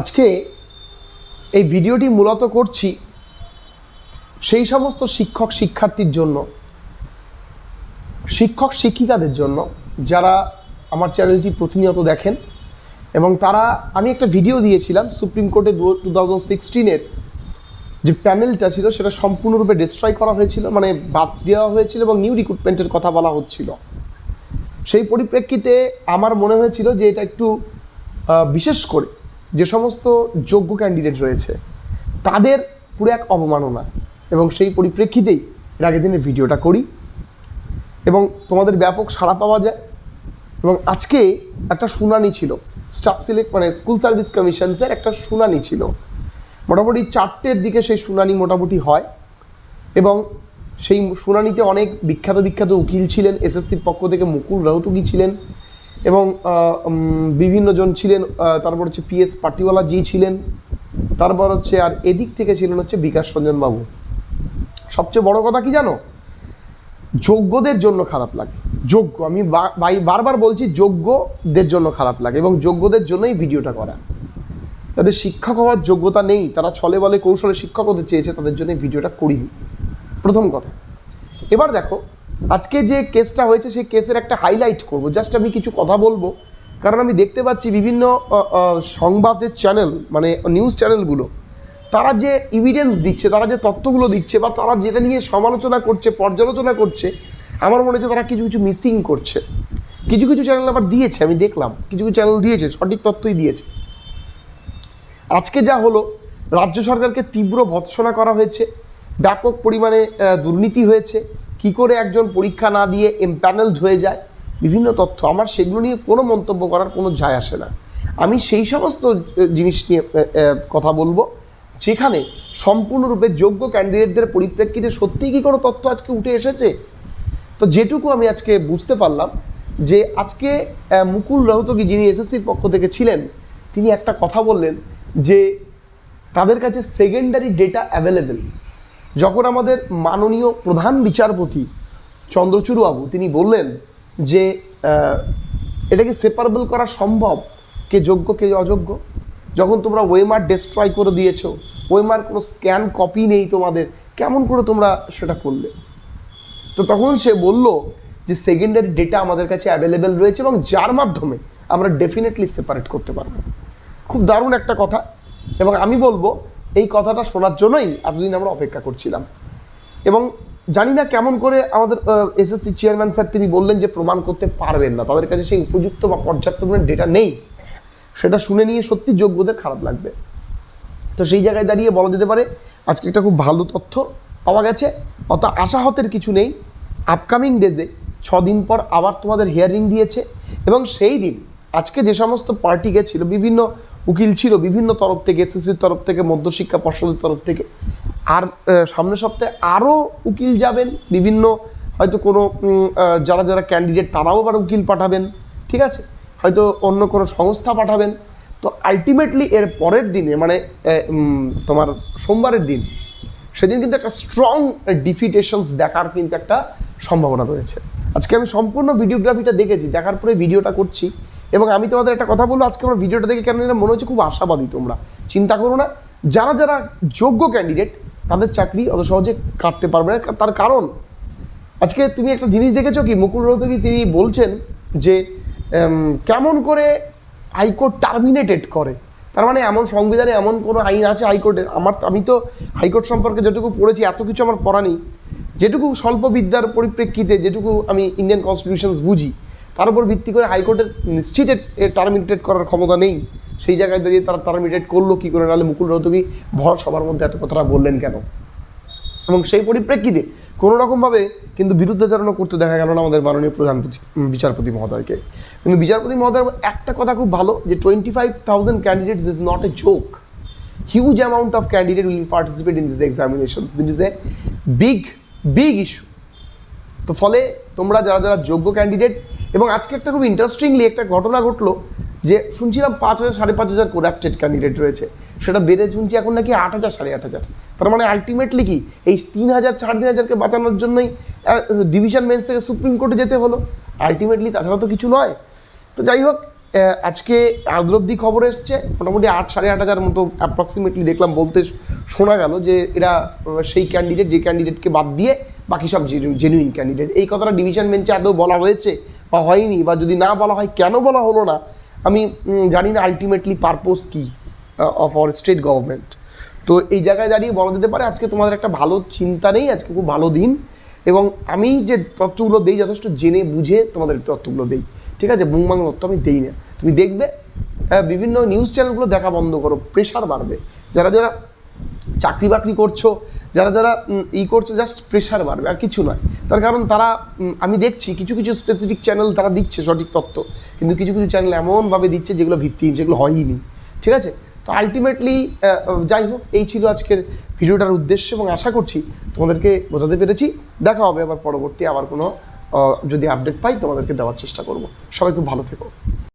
আজকে এই ভিডিওটি মূলত করছি সেই সমস্ত শিক্ষক শিক্ষার্থীর জন্য, শিক্ষক শিক্ষিকাদের জন্য যারা আমার চ্যানেলটি প্রতিনিয়ত দেখেন এবং তারা, আমি একটা ভিডিও দিয়েছিলাম সুপ্রিম কোর্টে দু টু থাউজেন্ড সিক্সটিনের যে প্যানেলটা ছিল সেটা সম্পূর্ণরূপে ডিস্ট্রয় করা হয়েছিল মানে বাদ দেওয়া হয়েছিল এবং নিউ রিক্রুটমেন্টের কথা বলা হচ্ছিল। সেই পরিপ্রেক্ষিতে আমার মনে হয়েছিল যে এটা একটু বিশেষ করে যে সমস্ত যোগ্য ক্যান্ডিডেট রয়েছে, তাদের পুরো এক অবমাননা। এবং সেই পরিপ্রেক্ষিতেই এর আগের দিনের ভিডিওটা করি। এবং তোমাদের ব্যাপক সাড়া পাওয়া যায়। এবং আজকে একটা শুনানি ছিল। স্টাফ সিলেক্ট মানে স্কুল সার্ভিস কমিশনসের একটা শুনানি ছিল। মোটামুটি চারটের দিকে সেই শুনানি মোটামুটি হয়। এবং সেই শুনানিতে অনেক বিখ্যাত বিখ্যাত উকিল ছিলেন এসএসসির পক্ষ থেকে মুকুল রাউতুকি ছিলেন। এবং বিভিন্ন জন ছিলেন তারপর হচ্ছে পিএস পাটিওয়ালা জি ছিলেন, তারপর হচ্ছে আর এদিক থেকে ছিলেন হচ্ছে বিকাশ রঞ্জন বাবু। সবচেয়ে বড় কথা কি জানো? যোগ্যদের জন্য খারাপ লাগে। যোগ্য, আমি বারবার বলছি যোগ্যদের জন্য খারাপ লাগে এবং যোগ্যদের জন্যই ভিডিওটা করা। যাদের শিক্ষক হওয়ার যোগ্যতা নেই, তারা ছলে বলে কৌশলে শিক্ষক হতে চেয়েছে, তাদের জন্য ভিডিওটা করিনি। প্রথম কথা। এবার দেখো আজকে যে কেসটা হয়েছে, সেই কেসের একটা হাইলাইট করব। জাস্ট আমি কিছু কথা বলব। কারণ আমি দেখতে পাচ্ছি বিভিন্ন সংবাদের চ্যানেল মানে নিউজ চ্যানেলগুলো তারা যে ইভিডেন্স দিচ্ছে, তারা যে তথ্যগুলো দিচ্ছে, বা তারা যেটা নিয়ে সমালোচনা করছে, পর্যালোচনা করছে, আমার মনে হচ্ছে তারা কিছু কিছু মিসিং করছে। কিছু কিছু চ্যানেল আবার দিয়েছে, আমি দেখলাম। কিছু কিছু চ্যানেল দিয়েছে, সঠিক তথ্যই দিয়েছে। আজকে যা হলো, রাজ্য সরকারকে তীব্র ভৎসনা করা হয়েছে। ব্যাপক পরিমাণে দুর্নীতি হয়েছে। কি করে একজন পরীক্ষা না দিয়ে এমপ্যানেলড হয়ে যায়? বিভিন্ন তথ্য। আমার সেগুলো নিয়ে কোনো মন্তব্য করার কোনো যায় আসে না। আমি সেই সমস্ত জিনিস নিয়ে কথা বলব। যেখানে সম্পূর্ণরূপে যোগ্য ক্যান্ডিডেটদের পরিপ্রেক্ষিতে সত্যিই কি কোনো তথ্য আজকে উঠে এসেছে? তো যেটুকু আমি আজকে বুঝতে পারলাম যে আজকে মুকুল রহতগি যিনি এসএসসির পক্ষ থেকে ছিলেন, তিনি একটা কথা বললেন যে তাদের কাছে সেকেন্ডারি ডেটা অ্যাভেলেবেল যখন আমাদের মাননীয় প্রধান বিচারপতি চন্দ্রচূড় বাবু তিনি বললেন যে এটাকে সেপারেবল করা সম্ভব? কে যোগ্য, কে অযোগ্য? যখন তোমরা ওয়েমার ডেস্ট্রয় করে দিয়েছ ওয়েমার কোনো স্ক্যান কপি নেই তোমাদের, কেমন করে তোমরা সেটা করলে? তো তখন সে বলল যে সেকেন্ডারি ডেটা আমাদের কাছে অ্যাভেলেবেল রয়েছে এবং যার মাধ্যমে আমরা ডেফিনেটলি সেপারেট করতে পারব। খুব দারুণ একটা কথা। এবং আমি বলব এই কথাটা শোনার জন্যই এতদিন আমরা অপেক্ষা করছিলাম। এবং জানি না কেমন করে আমাদের এসএসসি চেয়ারম্যান স্যার তিনি বললেন যে প্রমাণ করতে পারবেন না। তাদের কাছে সেই উপযুক্ত বা পর্যাপ্ত ডেটা নেই। সেটা শুনে নিয়ে সত্যি যোগ্যদের খারাপ লাগবে। তো সেই জায়গায় দাঁড়িয়ে বলা যেতে পারে, আজকে একটা খুব ভালো তথ্য পাওয়া গেছে। অত আশাহতের কিছু নেই। আপকামিং ডেজে ছ দিন পর আবার তোমাদের হিয়ারিং দিয়েছে। এবং সেই দিন আজকে যে সমস্ত পার্টি গেছিল, বিভিন্ন উকিল ছিল বিভিন্ন তরফ থেকে, এসএসসির তরফ থেকে, মধ্যশিক্ষা পর্ষদের তরফ থেকে। আর সামনের সপ্তাহে আরও উকিল যাবেন, বিভিন্ন হয়তো কোনো যারা যারা ক্যান্ডিডেট তারাও আবার উকিল পাঠাবেন, ঠিক আছে? হয়তো অন্য কোনো সংস্থা পাঠাবেন। তো আলটিমেটলি এর পরের দিনে মানে তোমার সোমবারের দিন, সেদিন কিন্তু একটা স্ট্রং ডিফিটেশনস দেখার কিন্তু একটা সম্ভাবনা রয়েছে। আজকে আমি সম্পূর্ণ ভিডিওগ্রাফিটা দেখেছি, দেখার পরে ভিডিওটা করছি। এবং আমি তোমাদের একটা কথা বলব, আজকে আমার ভিডিওটা দেখে কেন মনে হচ্ছে খুব আশাবাদী তোমরা। চিন্তা করো না, যারা যারা যোগ্য ক্যান্ডিডেট তাদের চাকরি অত সহজে কাটতে পারবে না। তার কারণ, আজকে তুমি একটা জিনিস দেখেছ কি? মুকুল রোহতগি তিনি বলছেন যে কেমন করে হাইকোর্ট টার্মিনেটেড করে? তার মানে এমন সংবিধানে এমন কোনো আইন আছে হাইকোর্টের আমার আমি তো হাইকোর্ট সম্পর্কে যেটুকু পড়েছি, এত কিছু আমার পড়া নেই। যেটুকু স্বল্প বিদ্যার পরিপ্রেক্ষিতে যেটুকু আমি ইন্ডিয়ান কনস্টিটিউশনস বুঝি তার উপর ভিত্তি করে হাইকোর্টের নিশ্চিত টার্মিনেটেড করার ক্ষমতা নেই। সেই জায়গায় দাঁড়িয়ে তারা টার্মিনেট করল কী করে? নাহলে মুকুল রোহতগি ভর সবার মধ্যে এত কথাটা বললেন কেন? এবং সেই পরিপ্রেক্ষিতে কোনো রকমভাবে কিন্তু বিরুদ্ধাচরণও করতে দেখা গেল না আমাদের মাননীয় প্রধান বিচারপতি মহোদয়কে। কিন্তু বিচারপতি মহোদয়ের একটা কথা খুব ভালো, যে twenty five thousand candidates is not a joke huge amount of candidate will participate in this examinations that is a big big issue তো ফলে তোমরা যারা যারা যোগ্য ক্যান্ডিডেট এবং আজকে একটা খুব ইন্টারেস্টিংলি একটা ঘটনা ঘটলো যে শুনছিলাম পাঁচ হাজার, সাড়ে পাঁচ হাজার কোরাপ্টেড ক্যান্ডিডেট রয়েছে। সেটা বেড়ে শুনছি এখন নাকি আট হাজার, সাড়ে আট হাজার। তার মানে আলটিমেটলি কি? এই তিন হাজার সাড়ে তিন হাজারকে বাঁচানোর জন্যই ডিভিশন বেঞ্চ থেকে সুপ্রিম কোর্টে যেতে হলো। আলটিমেটলি তাছাড়া তো কিছু নয়। তো যাই হোক আজকে আদ্র অব্দি খবর এসছে। মোটামুটি আট, সাড়ে আট হাজার মতো অ্যাপ্রক্সিমেটলি দেখলাম বলতে শোনা গেল যে এরা সেই ক্যান্ডিডেট যে ক্যান্ডিডেটকে বাদ দিয়ে বাকি সব জেনুইন ক্যান্ডিডেট এই কথাটা ডিভিশন বেঞ্চে আদৌ বলা হয়েছে? বা হয়নি বা যদি না বলা হয়, কেন বলা হলো না? আমি জানি না আলটিমেটলি পারপোজ কী অফ আওয়ার স্টেট গভর্নমেন্ট তো এই জায়গায় দাঁড়িয়ে বলা যেতে পারে, আজকে তোমাদের একটা ভালো চিন্তা নেই, আজকে খুব ভালো দিন। এবং আমি যে তথ্যগুলো দিই যথেষ্ট জেনে বুঝে তোমাদের তথ্যগুলো দিই। ঠিক আছে? বুংবাং তথ্য আমি দিই না। তুমি দেখবে বিভিন্ন নিউজ চ্যানেলগুলো দেখা বন্ধ করো প্রেশার বাড়বে। যারা যারা চাকরি বাকরি করছ, যারা যারা ই করছ জাস্ট প্রেশার বাড়বে, আর কিছু নয়। তার কারণ তারা আমি দেখছি কিছু কিছু স্পেসিফিক চ্যানেল তারা দিচ্ছে সঠিক তথ্য, কিন্তু কিছু কিছু চ্যানেল এমনভাবে দিচ্ছে যেগুলো ভিত্তিহীন, যেগুলো হয়ইনি। ঠিক আছে? তো আলটিমেটলি যাই হোক, এই ছিল আজকের ভিডিওটার উদ্দেশ্য, এবং আশা করছি তোমাদেরকে বোঝাতে পেরেছি। দেখা হবে আবার পরবর্তী, আবার কোনো যদি আপডেট পাই তোমাদেরকে দেওয়ার চেষ্টা করব। সবাই খুব ভালো থেকো।